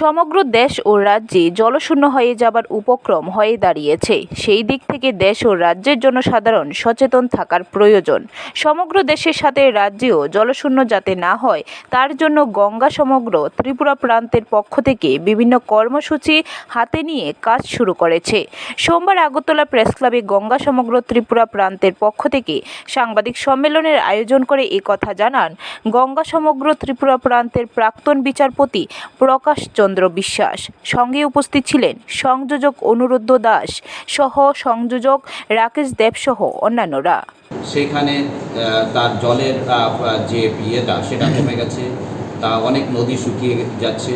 সমগ্র দেশ ও রাজ্যে জলশূন্য হয়ে যাবার উপক্রম হয়ে দাঁড়িয়েছে। সেই দিক থেকে দেশ ও রাজ্যের জন্য সাধারণ সচেতন থাকার প্রয়োজন। সমগ্র দেশের সাথে রাজ্যেও জলশূন্য যাতে না হয়, তার জন্য গঙ্গা সমগ্র ত্রিপুরা প্রান্তের পক্ষ থেকে বিভিন্ন কর্মসূচি হাতে নিয়ে কাজ শুরু করেছে। সোমবার আগরতলা প্রেস ক্লাবে গঙ্গা সমগ্র ত্রিপুরা প্রান্তের পক্ষ থেকে সাংবাদিক সম্মেলনের আয়োজন করে কথা জানান গঙ্গা সমগ্র ত্রিপুরা প্রান্তের প্রাক্তন বিচারপতি প্রকাশ চন্দ্র বিশ্বাস। সঙ্গে উপস্থিত ছিলেন সংযোজক অনুরুদ্ধ দাস সহ সংযোজক রাকেশ দেব সহ অন্যান্যরা। সেইখানে আহ, তার জলের যে ইয়েটা সেটা কমে গেছে। তা অনেক নদী শুকিয়ে যাচ্ছে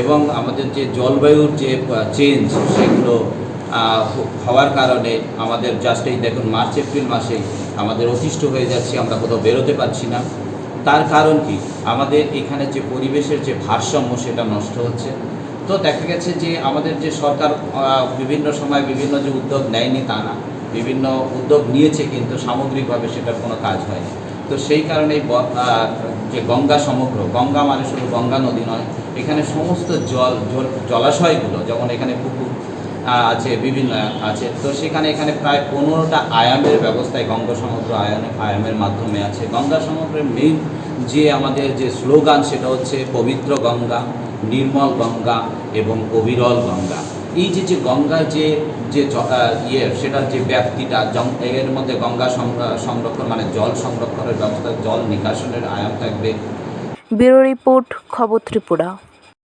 এবং আমাদের যে জলবায়ুর যে চেঞ্জ সেগুলো হওয়ার কারণে আমাদের জাস্ট এই দেখুন মার্চ এপ্রিল মাসে আমাদের অতিষ্ঠ হয়ে যাচ্ছে আমরা কোথাও বেরোতে পারছি না। তার কারণ কি? আমাদের এখানে যে পরিবেশের যে ভারসাম্য, সেটা নষ্ট হচ্ছে। তো দেখা গেছে যে আমাদের যে সরকার বিভিন্ন সময় বিভিন্ন যে উদ্যোগ নেয়নি তা না। বিভিন্ন উদ্যোগ নিয়েছে কিন্তু সামগ্রিকভাবে সেটার কোনো কাজ হয়নি। তো সেই কারণেই যে গঙ্গা সমগ্র, গঙ্গা মানে শুধু গঙ্গা নদী নয়, এখানে সমস্ত জল, জল- জলাশয়গুলো, যেমন এখানে পুকুর আছে, বিভিন্ন আছে। তো সেখানে এখানে প্রায় পনেরোটা আয়ামের ব্যবস্থায়, গঙ্গা সমগ্র আয়ানে আয়ামের মাধ্যমে আছে। গঙ্গা সমগ্রের মেইন যে আমাদের যে স্লোগান, সেটা হচ্ছে পবিত্র গঙ্গা, নির্মল গঙ্গা এবং অবিরল গঙ্গা। এই যে যে গঙ্গার যে যে ইয়ে সেটার যে ব্যক্তিটা এর মধ্যে গঙ্গা সংর- সংরক্ষণ মানে জল সংরক্ষণের ব্যবস্থা, জল নিকাশনের আয়াম থাকবে। ব্যুরো রিপোর্ট, খবর ত্রিপুরা।